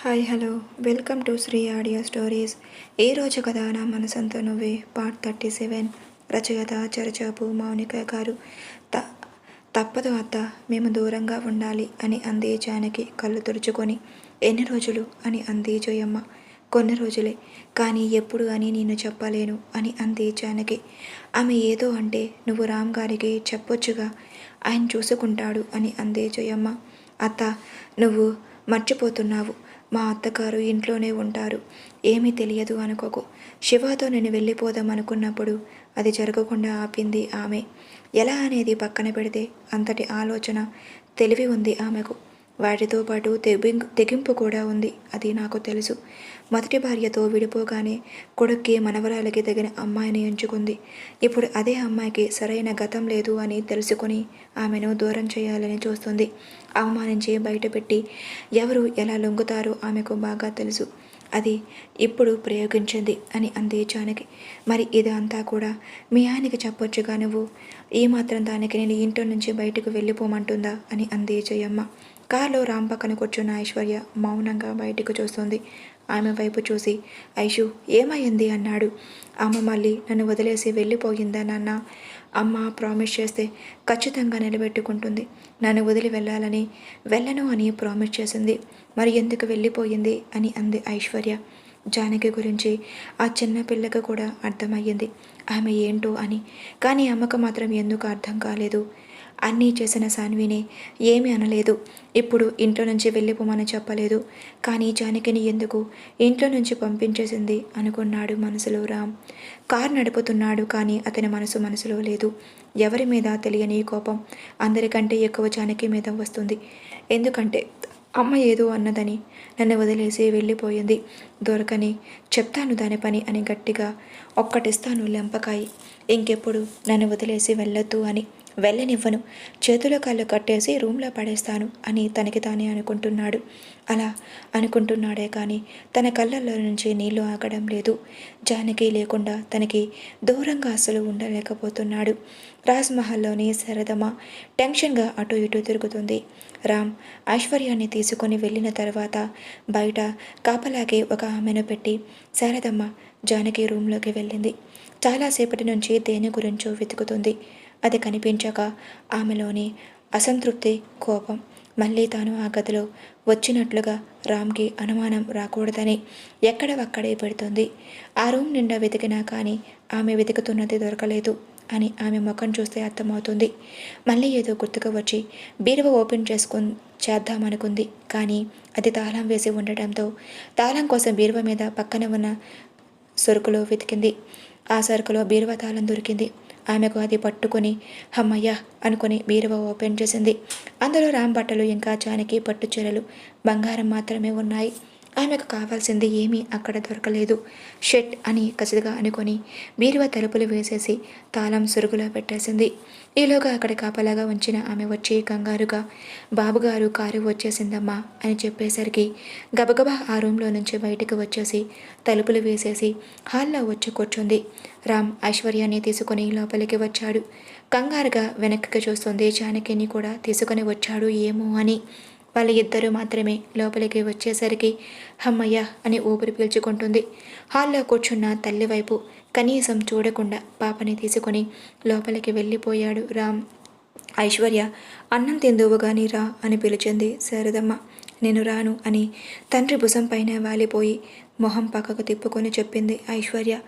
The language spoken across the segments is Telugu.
Hi hello. Welcome to Shri audio stories. ఈ రోజు కథ నా మనసంతో నువ్వే. Part thirty seven. రచయిత చరచాపు మౌనిక గారు. త తప్పదు అత్త మేము దూరంగా ఉండాలి అని అంది జానకి కళ్ళు తుడుచుకొని. ఎన్ని రోజులు? అని అంది జోయమ్మ. కొన్ని రోజులే. కానీ ఎప్పుడు అని నేను చెప్పలేను అని అంది జానకి. ఆమె ఏదో అంటే నువ్వు రామ్ గారికి చెప్పొచ్చుగా. ఆయన చూసుకుంటాడు అని అంది జోయమ్మ. అత్త నువ్వు మర్చిపోతున్నావు. మా అత్తగారు ఇంట్లోనే ఉంటారు. ఏమీ తెలియదు అనుకోకు. శివతో నేను వెళ్ళిపోదాం అనుకున్నప్పుడు అది జరగకుండా ఆపింది ఆమె. ఎలా అనేది పక్కన పెడితే అంతటి ఆలోచన తెలివి ఉంది ఆమెకు. వాటితో పాటు తెగింపు తెగింపు కూడా ఉంది అది నాకు తెలుసు. మొదటి భార్యతో విడిపోగానే కొడుక్కి మనవరాలకి తగిన అమ్మాయిని ఎంచుకుంది. ఇప్పుడు అదే అమ్మాయికి సరైన గతం లేదు అని తెలుసుకొని ఆమెను దూరం చేయాలని చూస్తుంది. అవమానించి బయటపెట్టి ఎవరు ఎలా లొంగుతారో ఆమెకు బాగా తెలుసు. అది ఇప్పుడు ప్రయోగించింది అని అంది జానకి. మరి ఇదంతా కూడా మీ ఆయనకి చెప్పొచ్చుగా నువ్వు? ఈ మాత్రం దానికి నేను ఇంట్లో నుంచి బయటకు వెళ్ళిపోమంటుందా? అని అంది జయమ్మ. కారులో రాంబ పక్కన కూర్చున్న ఐశ్వర్య మౌనంగా బయటకు చూస్తుంది. ఆమె వైపు చూసి ఐషు ఏమైంది? అన్నాడు. అమ్మ మళ్ళీ నన్ను వదిలేసి వెళ్ళిపోయిందా నాన్న? అమ్మ ప్రామిస్ చేస్తే ఖచ్చితంగా నిలబెట్టుకుంటుంది. నన్ను వదిలి వెళ్ళాలని వెళ్ళను అని ప్రామిస్ చేసింది. మరి ఎందుకు వెళ్ళిపోయింది? అని అంది ఐశ్వర్య. జానకి గురించి ఆ చిన్నపిల్లకి కూడా అర్థమయ్యింది. ఆమె ఏంటో అని. కానీ అమ్మకు మాత్రం ఎందుకు అర్థం కాలేదు? అన్నీ చేసిన సాన్వినే ఏమీ అనలేదు. ఇప్పుడు ఇంట్లో నుంచి వెళ్ళిపోమని చెప్పలేదు. కానీ జానకిని ఎందుకు? ఇంట్లో నుంచి పంపించేసింది అనుకున్నాడు మనసులో రామ్. కారు నడుపుతున్నాడు కానీ అతని మనసు మనసులో లేదు. ఎవరి మీద తెలియని కోపం అందరికంటే ఎక్కువ జానకి మీద వస్తుంది. ఎందుకంటే అమ్మ ఏదో అన్నదని నన్ను వదిలేసి వెళ్ళిపోయింది. దొరకని చెప్తాను దాని పని అని గట్టిగా ఒక్కటిస్తాను లెంపకాయి ఇంకెప్పుడు నన్ను వదిలేసి వెళ్ళొద్దు అని వెళ్ళనివ్వను. చేతుల కాళ్ళు కట్టేసి రూమ్లో పడేస్తాను అని తనకి తానే అనుకుంటున్నాడు. అలా అనుకుంటున్నాడే కానీ తన కళ్ళల్లో నుంచి నీళ్ళు ఆగడం లేదు. జానకి లేకుండా తనకి దూరంగా అసలు ఉండలేకపోతున్నాడు. రాజ్మహల్లోని శరదమ్మ టెన్షన్గా అటు ఇటు తిరుగుతుంది. రామ్ ఐశ్వర్యాన్ని తీసుకొని వెళ్ళిన తర్వాత బయట కాపలాకి ఒక ఆమెను పెట్టి శారదమ్మ జానకి రూమ్లోకి వెళ్ళింది. చాలాసేపటి నుంచి దేని గురించో వెతుకుతుంది. అది కనిపించక ఆమెలోని అసంతృప్తి కోపం మళ్ళీ తాను ఆ గదిలో వచ్చినట్లుగా రామ్కి అనుమానం రాకూడదని ఎక్కడ అక్కడే పెడుతుంది. ఆ రూమ్ నిండా వెతికినా కానీ ఆమె వెతుకుతున్నది దొరకలేదు అని ఆమె ముఖం చూస్తే అర్థమవుతుంది. మళ్ళీ ఏదో గుర్తుకు వచ్చి బీరువ ఓపెన్ చేసుకు చేద్దామనుకుంది కానీ అది తాళం వేసి ఉండటంతో తాళం కోసం బీరువ మీద పక్కన ఉన్న సరుకులో వెతికింది. ఆ సరుకులో బీరువ తాళం దొరికింది. ఆమెకు అది పట్టుకొని హమ్మయ్య అనుకుని బీరువ ఓపెన్ చేసింది. అందులో రామ్ బట్టలు ఇంకా జానకి పట్టు చీరలు బంగారం మాత్రమే ఉన్నాయి. ఆమెకు కావాల్సింది ఏమీ అక్కడ దొరకలేదు. షెట్ అని కసిగా అనుకొని బీరువ తలుపులు వేసేసి తాళం సురుగులో పెట్టేసింది. ఈలోగా అక్కడ కాపలాగా ఉంచిన ఆమె వచ్చి కంగారుగా బాబుగారు కారు వచ్చేసిందమ్మా అని చెప్పేసరికి గబగబా ఆ రూమ్లో నుంచి బయటకు వచ్చేసి తలుపులు వేసేసి హాల్లో వచ్చి కూర్చుంది. రామ్ ఐశ్వర్యాన్ని తీసుకుని లోపలికి వచ్చాడు. కంగారుగా వెనక్కి చూస్తుంది జానకిని కూడా తీసుకుని వచ్చాడు ఏమో అని వాళ్ళ ఇద్దరూ మాత్రమే లోపలికి వచ్చేసరికి హమ్మయ్య అని ఊపిరి పీల్చుకుంటుంది. హాల్లో కూర్చున్న తల్లి వైపు కనీసం చూడకుండా పాపని తీసుకొని లోపలికి వెళ్ళిపోయాడు రామ్. ఐశ్వర్య అన్నం తిందువు గాని రా అని పిలిచింది శారదమ్మ. నేను రాను అని తండ్రి భుజం పైన వాలిపోయి మొహం పక్కకు తిప్పుకొని చెప్పింది ఐశ్వర్య.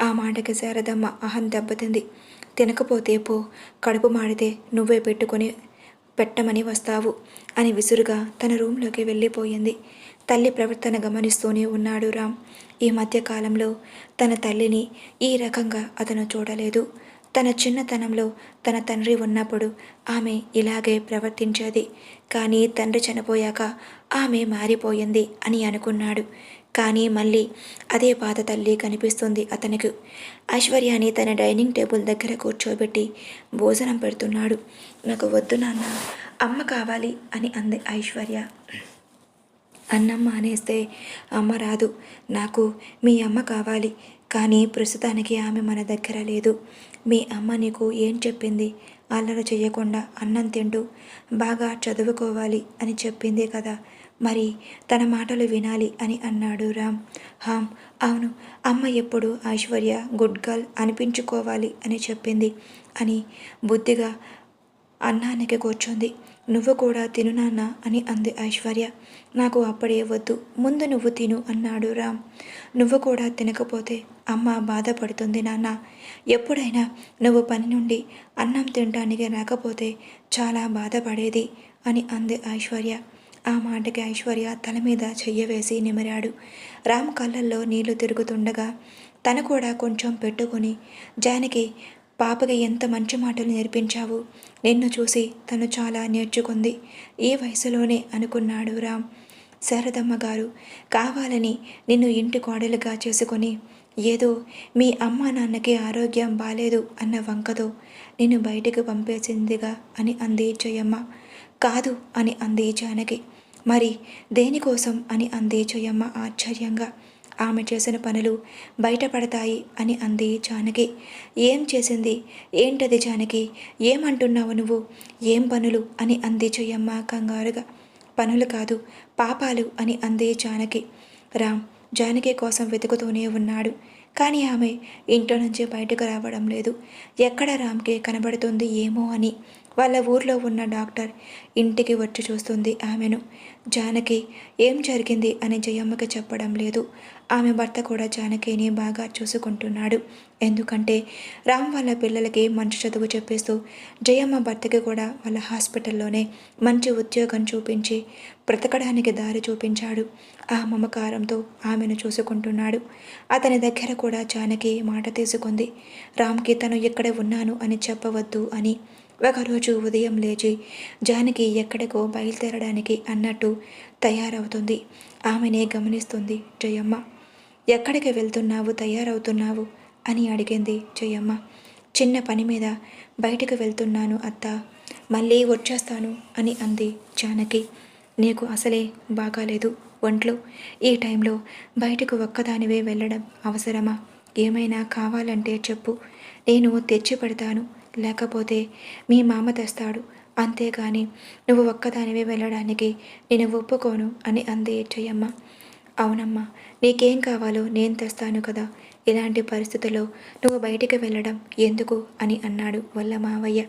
ఆ మాటకి శారదమ్మ అహం దెబ్బతింది. తినకపోతే పో కడుపు మాడితే నువ్వే పెట్టుకొని పెట్టమని వస్తావు? అని విసురుగా తన రూంలోకి వెళ్ళిపోయింది. తల్లి ప్రవర్తన గమనిస్తూనే ఉన్నాడు రామ్. ఈ మధ్యకాలంలో తన తల్లిని ఈ రకంగా అతను చూడలేదు. తన చిన్నతనంలో తన తండ్రి ఉన్నప్పుడు ఆమె ఇలాగే ప్రవర్తించేది. కానీ తండ్రి చనిపోయాక ఆమె మారిపోయింది అని అనుకున్నాడు. కానీ మళ్ళీ అదే పాత తల్లి కనిపిస్తుంది అతనికి. ఐశ్వర్యాని తన డైనింగ్ టేబుల్ దగ్గర కూర్చోబెట్టి భోజనం పెడుతున్నాడు. నాకు వద్దు నాన్న అమ్మ కావాలి అని అంది ఐశ్వర్య. అన్నం అనేస్తే అమ్మ రాదు నాకు మీ అమ్మ కావాలి. కానీ ప్రస్తుతానికి ఆమె మన దగ్గర లేదు. మీ అమ్మ నీకు ఏం చెప్పింది? అల్లరి చేయకుండా అన్నం తింటూ బాగా చదువుకోవాలి అని చెప్పింది కదా. మరి తన మాటలు వినాలి అని అన్నాడు రామ్. హామ్ అవును అమ్మ ఎప్పుడు ఐశ్వర్య గుడ్ గర్ల్ అనిపించుకోవాలి అని చెప్పింది అని బుద్ధిగా అన్నానికి కూర్చుంది. నువ్వు కూడా తిను నాన్న అని అంది ఐశ్వర్య. నాకు అప్పుడే వద్దు. ముందు నువ్వు తిను అన్నాడు రామ్. నువ్వు కూడా తినకపోతే అమ్మ బాధపడుతుంది నాన్న. ఎప్పుడైనా నువ్వు పని నుండి అన్నం తినడానికి రాకపోతే చాలా బాధపడేది అని అంది ఐశ్వర్య. ఆ మాటకి ఐశ్వర్య తల మీద చెయ్యవేసి నిమిరాడు. రామ్ కళ్ళల్లో నీళ్ళు తిరుగుతుండగా తను కూడా కొంచెం పెట్టుకొని జానకి పాపకి ఎంత మంచి మాటలు నేర్పించావు? నిన్ను చూసి తను చాలా నేర్చుకుంది. ఈ వయసులోనే అనుకున్నాడు రామ్. శారదమ్మ గారు కావాలని నిన్ను ఇంటి కోడలుగా చేసుకొని ఏదో మీ అమ్మ నాన్నకి ఆరోగ్యం బాలేదు అన్న వంకతో నిన్ను బయటకు పంపేసిందిగా అని అంది జయమ్మ. కాదు అని అంది జానకి. మరి దేనికోసం అని అంది జయమ్మ ఆశ్చర్యంగా. ఆమె చేసిన పనులు బయటపడతాయి అని అంది జానకి. ఏం చేసింది? ఏంటది జానకి? ఏమంటున్నావు నువ్వు? ఏం పనులు? అని అంది చెయ్యమ్మ కంగారుగా. పనులు కాదు పాపాలు అని అంది జానకి. రామ్ జానకి కోసం వెతుకుతూనే ఉన్నాడు. కానీ ఆమె ఇంట్లో నుంచి బయటకు రావడం లేదు. ఎక్కడ రామ్కి కనబడుతుంది ఏమో అని వాళ్ళ ఊర్లో ఉన్న డాక్టర్ ఇంటికి వచ్చి చూస్తుంది ఆమెను. జానకి ఏం జరిగింది? అని జయమ్మకి చెప్పడం లేదు. ఆమె భర్త కూడా జానకిని బాగా చూసుకుంటున్నాడు. ఎందుకంటే రామ్ వాళ్ళ పిల్లలకి మంచి చదువు చెప్పేస్తూ జయమ్మ భర్తకి కూడా వాళ్ళ హాస్పిటల్లోనే మంచి ఉద్యోగం చూపించి బ్రతకడానికి దారి చూపించాడు. ఆ మమకారంతో ఆమెను చూసుకుంటున్నాడు. అతని దగ్గర కూడా జానకి మాట తీసుకుంది. రామ్కి తను ఎక్కడ ఉన్నాను అని చెప్పవద్దు అని ఒకరోజు ఉదయం లేచి జానకి ఎక్కడికో బయలుదేరడానికి అన్నట్టు తయారవుతుంది. ఆమెనే గమనిస్తుంది జయమ్మ. ఎక్కడికి వెళ్తున్నావు? తయారవుతున్నావు? అని అడిగింది జయమ్మ. చిన్న పని మీద బయటకు వెళ్తున్నాను అత్త. మళ్ళీ వచ్చేస్తాను అని అంది జానకి. నీకు అసలే బాగాలేదు ఒంట్లో. ఈ టైంలో బయటకు ఒక్కదానివే వెళ్ళడం అవసరమా? ఏమైనా కావాలంటే చెప్పు. నేను తెచ్చి పెడతాను. లేకపోతే మీ మామ తెస్తాడు. అంతేగాని నువ్వు ఒక్కదానివే వెళ్ళడానికి నేను ఒప్పుకోను అని అంది జయమ్మ అవునమ్మా నీకేం కావాలో నేను తెస్తాను కదా. ఇలాంటి పరిస్థితుల్లో నువ్వు బయటికి వెళ్ళడం ఎందుకు అని అన్నాడు వల్ల మావయ్య.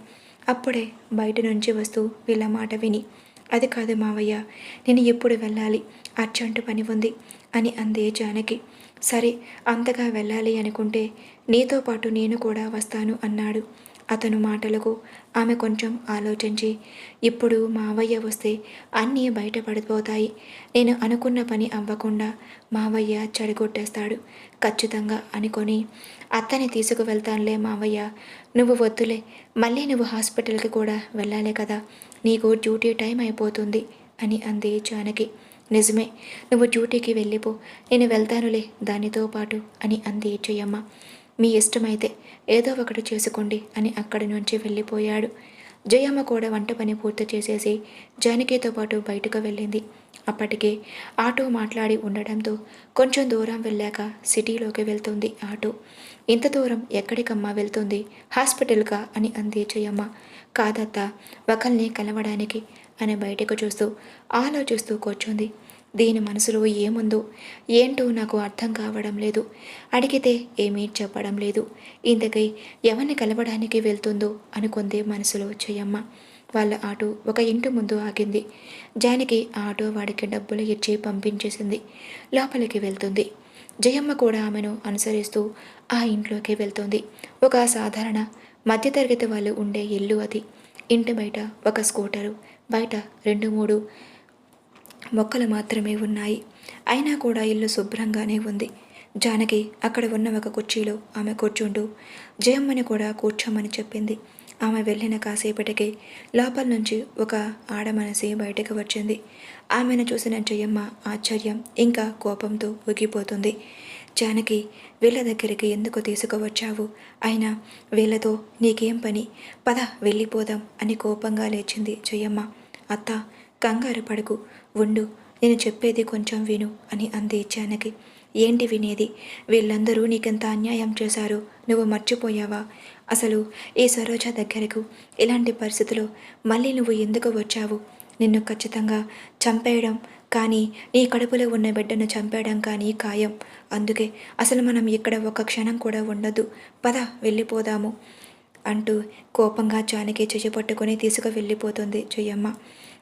అప్పుడే బయట నుంచి వస్తూ వీళ్ళ మాట విని అది కాదు మావయ్య నేను ఎప్పుడు వెళ్ళాలి అర్జెంటు పని ఉంది అని అంది జానకి. సరే అంతగా వెళ్ళాలి అనుకుంటే నీతో పాటు నేను కూడా వస్తాను అన్నాడు. అతను మాటలకు ఆమె కొంచెం ఆలోచించి ఇప్పుడు మావయ్య వస్తే అన్నీ బయటపడిపోతాయి. నేను అనుకున్న పని అవ్వకుండా మావయ్య చెడగొట్టేస్తాడు ఖచ్చితంగా అనుకొని అత్తని తీసుకువెళ్తానులే మావయ్య. నువ్వు వద్దులే. మళ్ళీ నువ్వు హాస్పిటల్కి కూడా వెళ్ళాలి కదా. నీకు డ్యూటీ టైం అయిపోతుంది అని అంది జానకి. నిజమే. నువ్వు డ్యూటీకి వెళ్ళిపో. నేను వెళ్తానులే దానితో పాటు అని అంది జయమ్మ. మీ ఇష్టమైతే ఏదో ఒకటి చేసుకోండి అని అక్కడి నుంచి వెళ్ళిపోయాడు. జయమ్మ కూడా వంట పని పూర్తి చేసేసి జానకితో పాటు బయటకు వెళ్ళింది. అప్పటికే ఆటో మాట్లాడి ఉండడంతో కొంచెం దూరం వెళ్ళాక సిటీలోకి వెళ్తుంది ఆటో. ఇంత దూరం ఎక్కడికమ్మా వెళ్తుంది? హాస్పిటల్కా? అని అంది జయమ్మ. కాదత్త ఒకరిని కలవడానికి అని బయటకు చూస్తూ ఆలోచిస్తూ కూర్చుంది. దీని మనసులో ఏముందో? ఏంటో నాకు అర్థం కావడం లేదు. అడిగితే ఏమీ చెప్పడం లేదు. ఇంతకై ఎవరిని కలవడానికి వెళ్తుందో అనుకుంది మనసులో చెయ్యమ్మ వాళ్ళ ఆటో ఒక ఇంటి ముందు ఆగింది. జానికి ఆ ఆటో వాడికి డబ్బులు ఇచ్చి పంపించేసింది. లోపలికి వెళ్తుంది. జయమ్మ కూడా ఆమెను అనుసరిస్తూ ఆ ఇంట్లోకి వెళ్తుంది. ఒక సాధారణ మధ్యతరగతి వాళ్ళు ఉండే ఇల్లు అది. ఇంటి బయట ఒక స్కూటరు బయట రెండు మూడు మొక్కలు మాత్రమే ఉన్నాయి. అయినా కూడా ఇల్లు శుభ్రంగానే ఉంది. జానకి అక్కడ ఉన్న ఒక కుర్చీలో ఆమె కూర్చుంటూ జయమ్మని కూడా కూర్చోమని చెప్పింది. ఆమె వెళ్ళిన కాసేపటికి లోపల నుంచి ఒక ఆడమనసి బయటకు వచ్చింది. ఆమెను చూసిన జయమ్మ ఆశ్చర్యం ఇంకా కోపంతో ఊగిపోతుంది. జానకి వీళ్ళ దగ్గరికి ఎందుకు తీసుకువచ్చావు? అయినా వీళ్ళతో నీకేం పని? పద వెళ్ళిపోదాం అని కోపంగా లేచింది జయమ్మ. అత్త కంగారు పడకు. ఉండు నేను చెప్పేది కొంచెం విను అని అంది జానకి ఏంటి వినేది? వీళ్ళందరూ నీకెంత అన్యాయం చేశారు నువ్వు మర్చిపోయావా? అసలు ఈ సరోజ దగ్గరకు ఇలాంటి పరిస్థితిలో మళ్ళీ నువ్వు ఎందుకు వచ్చావు? నిన్ను ఖచ్చితంగా చంపేయడం కానీ నీ కడుపులో ఉన్న బిడ్డను చంపేయడం కానీ ఖాయం. అందుకే అసలు మనం ఇక్కడ ఒక క్షణం కూడా ఉండదు. పద వెళ్ళిపోదాము అంటూ కోపంగా జానకి చెయ్యి పట్టుకొని తీసుకు వెళ్ళిపోతుంది జయమ్మ.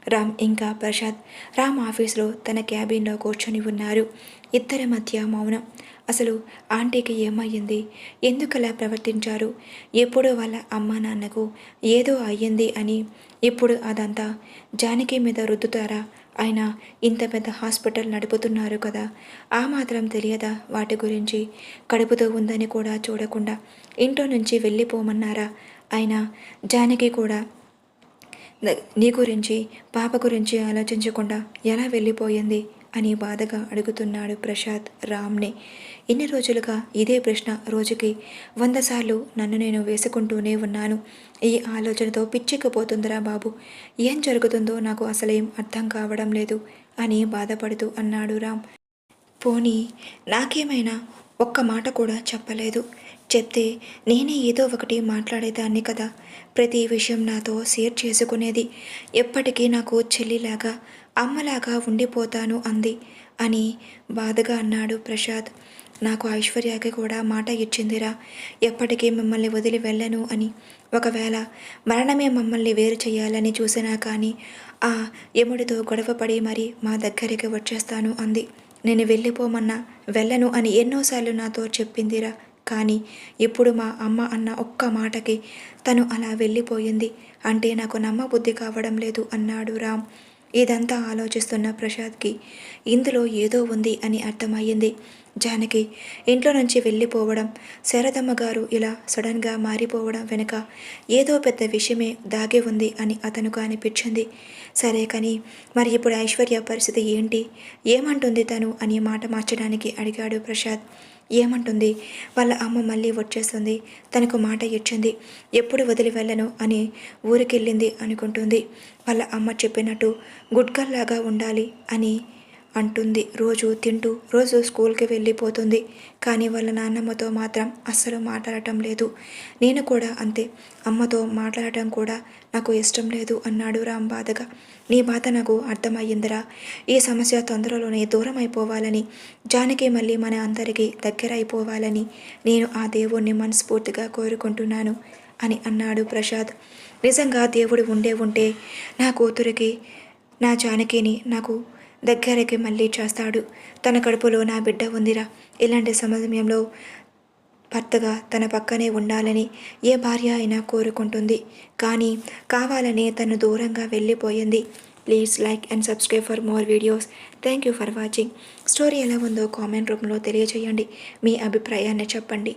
రామ్ ఇంకా ప్రసాద్. రామ్ ఆఫీస్లో తన క్యాబిన్లో కూర్చొని ఉన్నారు. ఇద్దరి మధ్య మౌనం. అసలు ఆంటీకి ఏమయ్యింది? ఎందుకలా ప్రవర్తించారు? ఎప్పుడు వాళ్ళ అమ్మ నాన్నకు ఏదో అయ్యింది అని ఇప్పుడు అదంతా జానకి మీద రుద్దుతారా? ఆయన ఇంత పెద్ద హాస్పిటల్ నడుపుతున్నారు కదా. ఆ మాత్రం తెలియదా వాటి గురించి? కడుపుతో ఉందని కూడా చూడకుండా ఇంట్లో నుంచి వెళ్ళిపోమన్నారా? ఆయన జానకి కూడా నీ గురించి పాప గురించి ఆలోచించకుండా ఎలా వెళ్ళిపోయింది? అని బాధగా అడుగుతున్నాడు ప్రసాద్ రామ్ని. ఇన్ని రోజులుగా ఇదే ప్రశ్న రోజుకి వంద సార్లు నన్ను నేను వేసుకుంటూనే ఉన్నాను. ఈ ఆలోచనతో పిచ్చిక్కిపోతుందిరా బాబు. ఏం జరుగుతుందో నాకు అసలేం అర్థం కావడం లేదు అని బాధపడుతూ అన్నాడు రామ్. పోనీ నాకేమైనా ఒక్క మాట కూడా చెప్పలేదు. చెప్తే నేనే ఏదో ఒకటి మాట్లాడేదాన్ని కదా. ప్రతి విషయం నాతో షేర్ చేసుకునేది. ఎప్పటికీ నాకు చెల్లిలాగా అమ్మలాగా ఉండిపోతాను అంది అని బాధగా అన్నాడు ప్రసాద్. నాకు ఐశ్వర్యకి కూడా మాట ఇచ్చిందిరా. ఎప్పటికీ మిమ్మల్ని వదిలి వెళ్ళను అని. ఒకవేళ మరణమే మమ్మల్ని వేరు చేయాలని చూసినా కానీ ఆ యముడితో గొడవపడి మరి మా దగ్గరికి వచ్చేస్తాను అంది. నేను వెళ్ళిపోమన్నా వెళ్ళను అని ఎన్నోసార్లు నాతో చెప్పిందిరా. కానీ ఇప్పుడు మా అమ్మ అన్న ఒక్క మాటకి తను అలా వెళ్ళిపోయింది అంటే నాకు నమ్మబుద్ధి కావడం లేదు అన్నాడు రామ్. ఇదంతా ఆలోచిస్తున్న ప్రసాద్కి ఇందులో ఏదో ఉంది అని అర్థమయ్యింది. జానకి ఇంట్లో నుంచి వెళ్ళిపోవడం శరదమ్మ గారు ఇలా సడన్గా మారిపోవడం వెనుక ఏదో పెద్ద విషయమే దాగి ఉంది అని అతనుకు అనిపించింది సరే కానీ మరి ఇప్పుడు ఐశ్వర్య పరిస్థితి ఏంటి? ఏమంటుంది తను అని మాట మార్చడానికి అడిగాడు ప్రసాద్. ఏమంటుంది? వాళ్ళ అమ్మ మళ్ళీ వచ్చేస్తుంది. తనకు మాట ఇచ్చింది. ఎప్పుడు వదిలి వెళ్ళను అని ఊరికెళ్ళింది అనుకుంటుంది. వాళ్ళ అమ్మ చెప్పినట్టు గుడ్కల్లాగా ఉండాలి అని అంటుంది. రోజు తింటూ రోజు స్కూల్కి వెళ్ళిపోతుంది. కానీ వాళ్ళ నాన్నమ్మతో మాత్రం అస్సలు మాట్లాడటం లేదు. నేను కూడా అంతే. అమ్మతో మాట్లాడటం కూడా నాకు ఇష్టం లేదు అన్నాడు రామ్ బాధగా. నీ బాధ నాకు అర్థమయ్యిందిరా. ఈ సమస్య తొందరలోనే దూరం అయిపోవాలని జానకి మళ్ళీ మన అందరికీ దగ్గర అయిపోవాలని నేను ఆ దేవుణ్ణి మనస్ఫూర్తిగా కోరుకుంటున్నాను అని అన్నాడు ప్రసాద్. నిజంగా దేవుడు ఉండే ఉంటే నా కూతురికి నా జానకిని నాకు దగ్గరికి మళ్ళీ చేస్తాడు. తన కడుపులో నా బిడ్డ ఉందిరా. ఇలాంటి సమయంలో భర్తగా తన పక్కనే ఉండాలని ఏ భార్య అయినా కోరుకుంటుంది. కానీ కావాలని తను దూరంగా వెళ్ళిపోయింది. Please like and subscribe for more videos. Thank you for watching. Story ఎలా ఉందో కామెంట్ రూపంలో తెలియజేయండి. మీ అభిప్రాయాన్ని చెప్పండి.